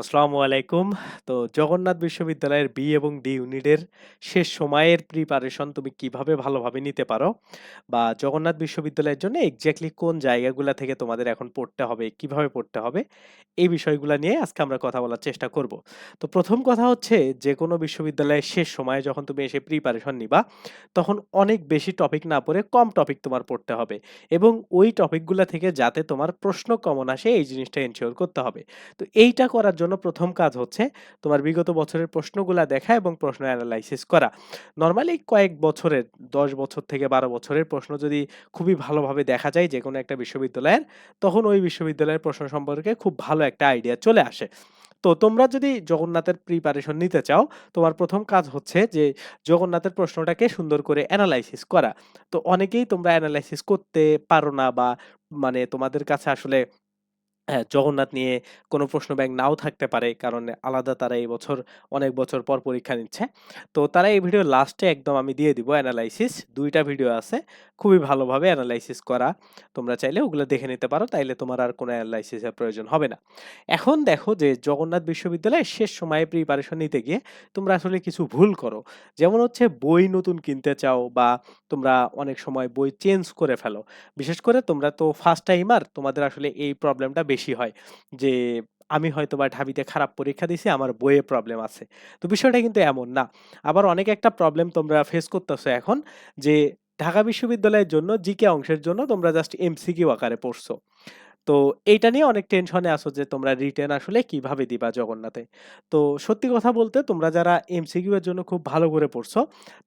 আসসালামু আলাইকুম। তো জগন্নাথ বিশ্ববিদ্যালয়ের বি এবং ডি ইউনিটের শেষ সময়ের প্রিপারেশন তুমি কীভাবে ভালোভাবে নিতে পারো? বা জগন্নাথ বিশ্ববিদ্যালয়ের জন্য এক্স্যাক্টলি কোন জায়গাগুলা থেকে তোমাদের এখন পড়তে হবে, কীভাবে পড়তে হবে? এই বিষয়গুলো নিয়ে আজকে আমরা কথা বলার চেষ্টা করব। তো প্রথম কথা হচ্ছে যেকোনো বিশ্ববিদ্যালয়ের শেষ সময়ে যখন তুমি এসে প্রিপারেশন নিবা, তখন অনেক বেশি টপিক না পড়ে কম টপিক তোমার পড়তে হবে এবং ওই টপিকগুলো থেকে যাতে তোমার প্রশ্ন কমন আসে এই জিনিসটা এনশিওর করতে হবে। তো এইটা করার জন্য ১ম কাজ হচ্ছে তোমার বিগত বছরের প্রশ্নগুলা দেখা এবং প্রশ্ন এনালাইসিস করা। নরমালি কয়েক বছরের ১০ বছর থেকে ১২ বছরের প্রশ্ন যদি খুবই ভালোভাবে দেখা যায় যে কোনো একটা বিশ্ববিদ্যালয়ের, তখন ওই বিশ্ববিদ্যালয়ের প্রশ্ন সম্পর্কে খুব ভালো একটা আইডিয়া চলে আসে। তো তোমরা যদি জগন্নাথের প্রিপারেশন নিতে চাও, তোমার প্রথম কাজ হচ্ছে যে জগন্নাথের প্রশ্নটাকে সুন্দর করে এনালাইসিস করা। তো অনেকেই তোমরা এনালাইসিস করতে পারো না বা মানে তোমাদের কাছে আসলে হ্যাঁ, জগন্নাথ নিয়ে কোনো প্রশ্ন ব্যাংক নাও থাকতে পারে। কারণ আলাদা তারা এই বছর অনেক বছর পর পরীক্ষা নিচ্ছে। তো তারা এই ভিডিও লাস্টে একদম আমি দিয়ে দিব এনালাইসিস। ২ টা ভিডিও আছে। খুবই ভালোভাবে অ্যানালাইসিস করা। তোমরা চাইলে ওগুলো দেখে নিতে পারো। তাইলে তোমার আর কোনো এনালাইসিস এর প্রয়োজন হবে না। এখন দেখো যে জগন্নাথ বিশ্ববিদ্যালয়ে শেষ সময়ে প্রিপারেশন নিতে গিয়ে তোমরা আসলে কিছু ভুল করো। যেমন হচ্ছে বই নতুন কিনতে চাও বা তোমরা অনেক সময় বই চেঞ্জ করে ফেলো। বিশেষ করে তোমরা তো ফার্স্ট টাইমার তোমাদের আসলে এই প্রবলেমটা বেশি হয়। যে আমি হয়তো বা ঢাবিতে খারাপ পরীক্ষা দিছি, আমার বইয়ে প্রবলেম আছে। তো বিষয়টা কিন্তু এমন না। আবার অনেক একটা প্রবলেম তোমরা ফেস করতেছো এখন যে ঢাকা বিশ্ববিদ্যালয়ের জন্য জিকে অংশের জন্য তোমরা জাস্ট এমসিকিউ আকারে পড়ছো। তো এইটা নিয়ে অনেক টেনশনে আসো যে তোমরা রিটেন আসলে কীভাবে দিবা জগন্নাথে। তো সত্যি কথা বলতে তোমরা যারা এমসিকিউ এর জন্য খুব ভালো করে পড়ছো,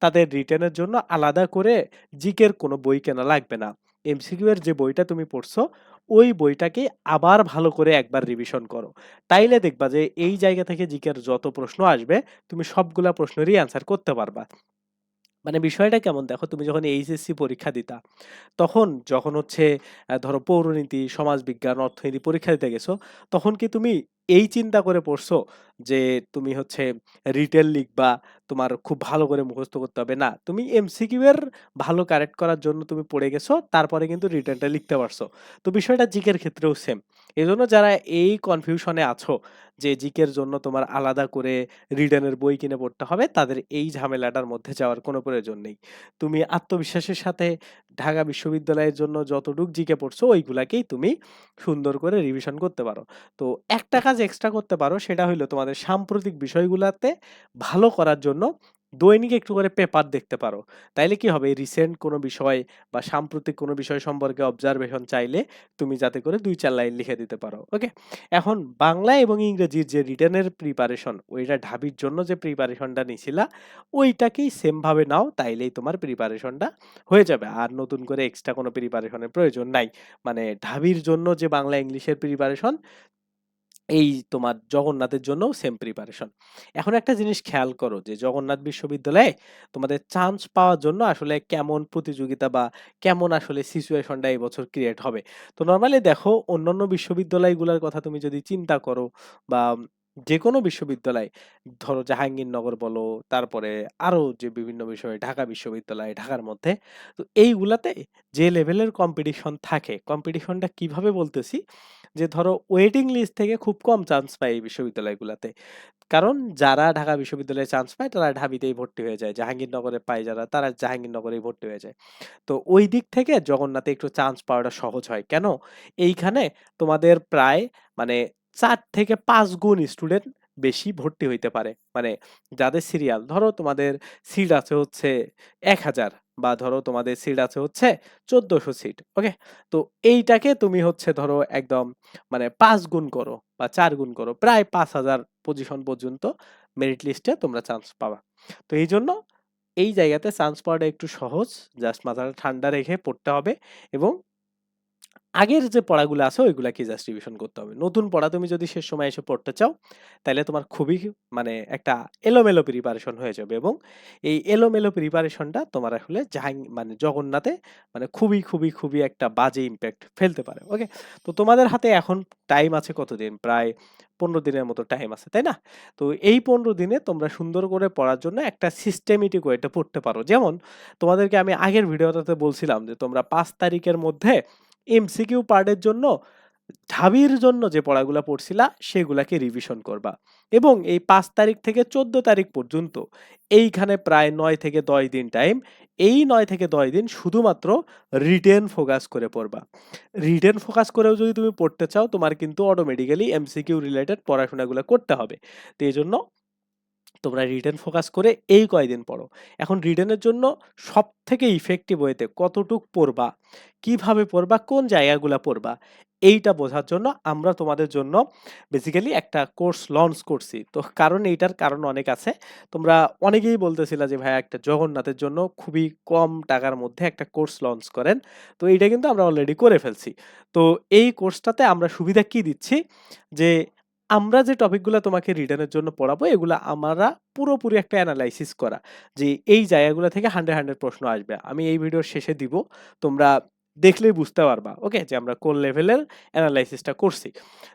তাদের রিটেনের জন্য আলাদা করে জিকের কোনো বই কেনা লাগবে না। এমসিকিউ এর যে বইটা তুমি পড়ছো, ওই বইটাকে আবার ভালো করে একবার রিভিশন করো। তাইলে দেখবা যে এই জায়গা থেকে জিকের যত প্রশ্ন আসবে, তুমি সবগুলা প্রশ্নেরই অ্যান্সার করতে পারবা। মানে বিষয়টা কেমন দেখো তুমি যখন এইচএসসি পরীক্ষা দিতা, তখন যখন হচ্ছে ধরো পৌরনীতি, সমাজবিজ্ঞান, অর্থনীতি পরীক্ষা দিতে গেছো, তখন কি তুমি এই চিন্তা করে পড়ছো যে তুমি হচ্ছে রিটেল লিখবা, তোমার খুব ভালো করে মুখস্থ করতে হবে? না, তুমি এমসিকিউ এর ভালো কারেক্ট করার জন্য তুমি পড়ে গেছো, তারপরে কিন্তু রিটার্নটা লিখতে পারছ। তো বিষয়টা জিকের ক্ষেত্রেও সেম। এজন্য যারা এই কনফিউশনে আছো যে জিকের জন্য তোমার আলাদা করে রিটেনের বই কিনে পড়তে হবে, তাদের এই ঝামেলাটার মধ্যে যাওয়ার কোনো প্রয়োজন নেই। তুমি আত্মবিশ্বাসের সাথে ঢাকা বিশ্ববিদ্যালয়ের জন্য যতটুক জিকে পড়ছো ওইগুলাকেই তুমি সুন্দর করে রিভিশন করতে পারো। তো একটা কাজ এক্সট্রা করতে পারো সেটা হইল তোমাদের সাম্প্রতিক বিষয়গুলাতে ভালো করার জন্য দৈনিক একটু করে পেপার দেখতে পারো। তাইলে কি হবে রিসেন্ট কোনো বিষয় বা সাম্প্রতিক কোনো বিষয় সম্পর্কে অবজারভেশন চাইলে তুমি যাতে করে ২-৪ লাইন লিখে দিতে পারো। ওকে? এখন বাংলা এবং ইংরেজির যে রিটার্নের প্রিপারেশন ওইটা ঢাবির জন্য যে প্রিপারেশনটা নিছিলা, ওইটাকেই সেমভাবে নাও তাইলেই তোমার প্রিপারেশনটা হয়ে যাবে। আর নতুন করে এক্সট্রা কোনো প্রিপারেশনের প্রয়োজন নাই। মানে ঢাবির জন্য যে বাংলা ইংলিশের প্রিপারেশন এই তোমার জগন্নাথের জন্যও সেম প্রিপারেশন। এখন একটা জিনিস খেয়াল করো যে জগন্নাথ বিশ্ববিদ্যালয়ে তোমাদের চান্স পাওয়ার জন্য আসলে কেমন প্রতিযোগিতা বা কেমন আসলে সিচুয়েশনটা এই বছর ক্রিয়েট হবে। তো নর্মালি দেখো অন্যান্য বিশ্ববিদ্যালয়গুলোর কথা তুমি যদি চিন্তা করো বা যে কোনো বিশ্ববিদ্যালয় ধরো জাহাঙ্গীরনগর বলো, তারপরে আরও যে বিভিন্ন বিষয় ঢাকা বিশ্ববিদ্যালয়, ঢাকার মধ্যে। তো এইগুলাতে যে লেভেলের কম্পিটিশন থাকে, কম্পিটিশনটা কীভাবে বলতেছি? যে ধরো ওয়েটিং লিস্ট থেকে খুব কম চান্স পায় এই বিশ্ববিদ্যালয়গুলোতে কারণ যারা ঢাকা বিশ্ববিদ্যালয়ে চান্স পায় তারা ঢাবিতেই ভর্তি হয়ে যায়। জাহাঙ্গীরনগরে পায় যারা তারা জাহাঙ্গীরনগরেই ভর্তি হয়ে যায়। তো ওই দিক থেকে জগন্নাথে একটু চান্স পাওয়াটা সহজ হয়। কেন? এইখানে তোমাদের প্রায় মানে চার থেকে ৫ গুণ স্টুডেন্ট বেশি ভর্তি হইতে পারে। মানে যাদের সিরিয়াল ধরো তোমাদের সিট আছে হচ্ছে ১,০০০ বা ধরো তোমাদের সিট আছে হচ্ছে চোদ্দশো সিট। ওকে? তো এইটাকে তুমি হচ্ছে ধরো একদম মানে পাঁচ গুণ করো বা চার গুণ করো। প্রায় ৫,০০০ পজিশন পর্যন্ত মেরিট লিস্টে তোমরা চান্স পাবা। তো এই জন্য এই জায়গাতে চান্স পাওয়াটা একটু সহজ। জাস্ট মাথাটা ঠান্ডা রেখে পড়তে হবে এবং আগের যে পড়াগুলো আছে ওইগুলাকে জাস্ট রিভিশন করতে হবে। নতুন পড়া তুমি যদি শেষ সময় এসে পড়তে চাও, তাহলে তোমার খুবই মানে একটা এলোমেলো প্রিপারেশন হয়ে যাবে এবং এই এলোমেলো প্রিপারেশনটা তোমার আসলে জাহাং মানে জগন্নাথে মানে খুবই, খুবই, খুবই একটা বাজে ইম্প্যাক্ট ফেলতে পারে। ওকে? তো তোমাদের হাতে এখন টাইম আছে কতদিন? প্রায় ১৫ দিনের মতো টাইম আছে, তাই না? তো এই ১৫ দিনে তোমরা সুন্দর করে পড়ার জন্য একটা সিস্টেমেটিক ওয়েতে পড়তে পারো। যেমন তোমাদেরকে আমি আগের ভিডিওটাতে বলছিলাম যে তোমরা পাঁচ তারিখের মধ্যে এমসিকিউ পার্টের জন্য, ঢাবির জন্য যে পড়াগুলো পড়ছিলা, সেগুলাকে রিভিশন করবা এবং এই পাঁচ তারিখ থেকে ১৪ তারিখ পর্যন্ত, এইখানে প্রায় নয় থেকে ১০ দিন টাইম এই নয় থেকে ১০ দিন শুধুমাত্র রিটেন ফোকাস করে পড়বা। রিটেন ফোকাস করেও যদি তুমি পড়তে চাও, তোমার কিন্তু অটোমেটিক্যালি এমসিকিউ রিলেটেড পড়াশোনাগুলো করতে হবে। তো এজন্য তোমরা রিটেন ফোকাস করে এই কয়দিন পড়ো। এখন রিটেনের জন্য সবথেকে ইফেক্টিভ ওয়েতে কতটুক পড়বা, কীভাবে পড়বা, কোন জায়গাগুলা পড়বা, এইটা বোঝার জন্য আমরা তোমাদের জন্য বেসিক্যালি একটা কোর্স লঞ্চ করছি। তো কারণ এইটার কারণ অনেক আছে। তোমরা অনেকেই বলতেছিলা যে ভাইয়া একটা জগন্নাথের জন্য খুবই কম টাকার মধ্যে একটা কোর্স লঞ্চ করেন। তো এইটা কিন্তু আমরা অলরেডি করে ফেলছি। তো এই কোর্সটাতে আমরা সুবিধা কি দিচ্ছি? যে আমরা যে টপিকগুলো তোমাকে রিটেনের জন্য পড়াবো এগুলো আমরা পুরোপুরি একটা অ্যানালাইসিস করা। যে এই জায়গাগুলো থেকে 100, 100 প্রশ্ন আসবে। আমি এই ভিডিওর শেষে দিব। তোমরা দেখলেই বুঝতে পারবা। ওকে? যে আমরা কোন লেভেলের অ্যানালাইসিসটা করছি।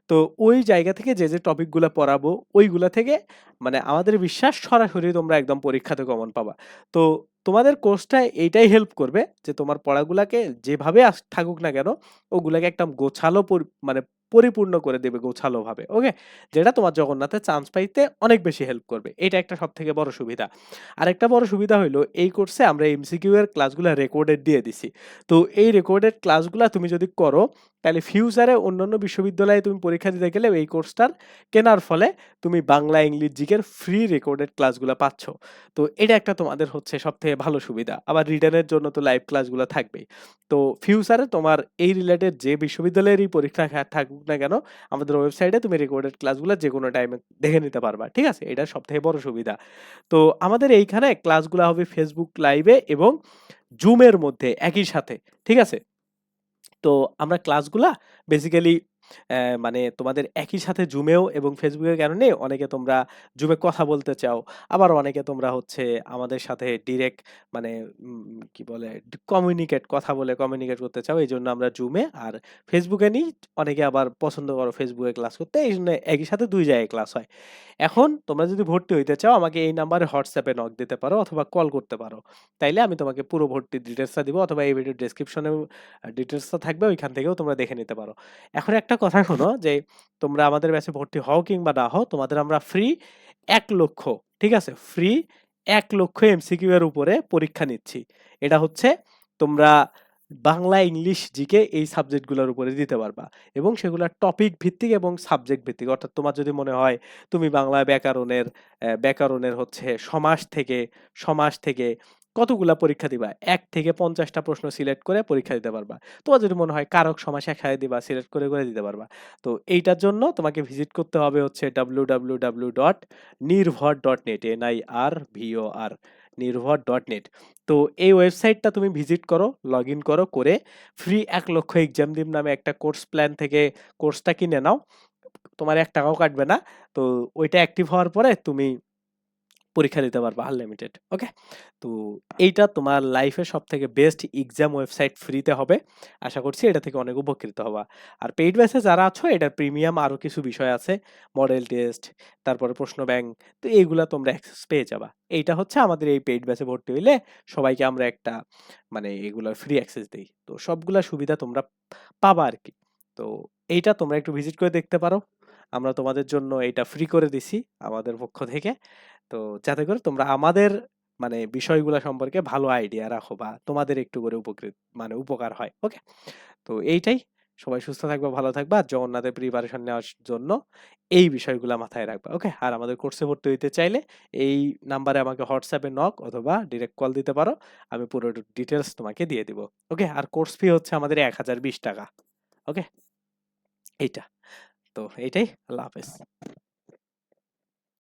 তো ওই জায়গা থেকে যে, যে টপিকগুলো পড়াবো ওইগুলো থেকে মানে আমাদের বিশ্বাস সরাসরি তোমরা একদম পরীক্ষাতে কমন পাবা। তো তোমাদের কোর্সটা এইটাই হেল্প করবে যে তোমার পড়াগুলাকে যেভাবে থাকুক না কেন ওগুলাকে একটা গোছালো মানে পরিপূর্ণ করে দেবে গোছালোভাবে। ওকে? যেটা তোমার জগন্নাথে চান্স পাইতে অনেক বেশি হেল্প করবে। এটা একটা সবথেকে বড় সুবিধা। আরেকটা বড় সুবিধা হইল এই কোর্সে আমরা এমসিকিউ এর ক্লাসগুলো রেকর্ডেড দিয়ে দিছি। তো এই রেকর্ডেড ক্লাসগুলো তুমি যদি করো তাহলে ফিউচারে অন্যান্য বিশ্ববিদ্যালয়ে তুমি পরীক্ষা দিতে গেলে এই কোর্সটার কেনার ফলে তুমি বাংলা, ইংলিশ, জিকের ফ্রি রেকর্ডেড ক্লাসগুলো পাচ্ছ। তো এটা একটা তোমাদের হচ্ছে সবথেকে ভালো সুবিধা। আবার রিটেনের জন্য তো লাইভ ক্লাসগুলো থাকবেই। তো ফিউচারে তোমার এই রিলেটেড যে বিশ্ববিদ্যালয়েরই পরীক্ষা খা থাকুক না কেন, আমাদের ওয়েবসাইটে তুমি রেকর্ডেড ক্লাসগুলো যে কোনো টাইমে দেখে নিতে পারবা। ঠিক আছে? এটা সবথেকে বড় সুবিধা। তো আমাদের এইখানে ক্লাসগুলো হবে ফেসবুক লাইভে এবং জুমের মধ্যে, একই সাথে। ঠিক আছে? তো আমরা ক্লাসগুলা বেসিক্যালি মানে তোমাদের একই সাথে জুমেও এবং এর কারণে অনেকে তোমরা জুমে কথা বলতে চাও। আবার অনেকে তোমরা হচ্ছে আমাদের সাথে ডিরেক্ট মানে কি বলে কমিউনিকেট কথা বলে কমিউনিকেট করতে চাও। এজন্য আমরা এ আর এ নিই। অনেকে আবার পছন্দ করো এ ক্লাস করতে। এইজন্য একই সাথে ২ জায়গায় ক্লাস হয়। এখন তোমরা যদি ভর্তি হইতে চাও, আমাকে এই নাম্বারে হোয়াটসঅ্যাপে নক দিতে পারো অথবা কল করতে পারো। তাইলে আমি তোমাকে পুরো ভর্তির ডিটেইলসটা দিব অথবা এই ভিডিওর ডেসক্রিপশনেও আ ডিটেইলসটা থাকবে, ওইখান থেকেও তোমরা দেখে নিতে পারো। এখন একটা কথা শোনো যে তোমরা আমাদের ব্যাচে ভর্তি হও কিংবা না হও তোমাদের আমরা ফ্রি ১,০০,০০০ ঠিক আছে? ফ্রি ১,০০,০০০ এমসিকিউ এর উপরে পরীক্ষা নিচ্ছি। এটা হচ্ছে তোমরা বাংলা, ইংলিশ, জিকে এই সাবজেক্টগুলোর উপরে দিতে পারবা এবং সেগুলা টপিক ভিত্তিক এবং সাবজেক্ট ভিত্তিক। অর্থাৎ তোমার যদি মনে হয় তুমি বাংলা ব্যাকরণের ব্যাকরণের হচ্ছে সমাস থেকে সমাস থেকে কতগুলা পরীক্ষা দিবা? এক থেকে পঞ্চাশটা প্রশ্ন সিলেক্ট করে পরীক্ষা দিতে পারবা। তোমার যদি মনে হয় কারক সমাস একাই দিবা সিলেক্ট করে, করে দিতে পারবা। তো এইটার জন্য তোমাকে ভিজিট করতে হবে হচ্ছে www.nirvor.net N-I-R-V-O-R নেট তো এই ওয়েবসাইটটা তুমি ভিজিট করো, লগ ইন করো, করে ফ্রি ১,০০,০০০ এক্সাম দিম নামে একটা কোর্স প্ল্যান থেকে কোর্সটা কিনে নাও। তোমার এক টাকাও কাটবে না। তো ওইটা অ্যাক্টিভ হওয়ার পরে তুমি পরীক্ষা দিতে পারবা আনলিমিটেড। ওকে? তো এইটা তোমার লাইফে সব থেকে বেস্ট এক্সাম ওয়েবসাইট ফ্রিতে হবে। আশা করছি এটা থেকে অনেক উপকৃত হবা। আর পেইড ব্যাচে যারা আছো এটার প্রিমিয়াম আরও কিছু বিষয় আছে। মডেল টেস্ট, তারপরে প্রশ্ন ব্যাংক। তো এইগুলা তোমরা অ্যাক্সেস পেয়ে যাবা। এইটা হচ্ছে আমাদের এই পেইড ব্যাচে ভর্তি হইলে সবাইকে আমরা একটা মানে এগুলার ফ্রি অ্যাক্সেস দিই তো সবগুলা সুবিধা তোমরা পাবা আর কি তো এইটা তোমরা একটু ভিজিট করে দেখতে পারো। আমরা তোমাদের জন্য এটা ফ্রি করে দিছি আমাদের পক্ষ থেকে। তো যাতে করে তোমরা আমাদের মানে বিষয়গুলা সম্পর্কে ভালো আইডিয়া রাখো বা তোমাদের একটু করে উপকৃত মানে উপকার হয়। ওকে? তো এইটাই। সবাই সুস্থ থাকবা, ভালো থাকবা। জগন্নাথের প্রিপারেশন নেওয়ার জন্য এই বিষয়গুলা মাথায় রাখবা। ওকে? আর আমাদের কোর্সে ভর্তি হইতে চাইলে এই নাম্বারে আমাকে হোয়াটসঅ্যাপে নক অথবা ডিরেক্ট কল দিতে পারো। আমি পুরো ডিটেলস তোমাকে দিয়ে দিব। ওকে? আর কোর্স ফি হচ্ছে আমাদের ৳১,০২০ ওকে? এইটা। তো এইটাই। আল্লাহ হাফেজ।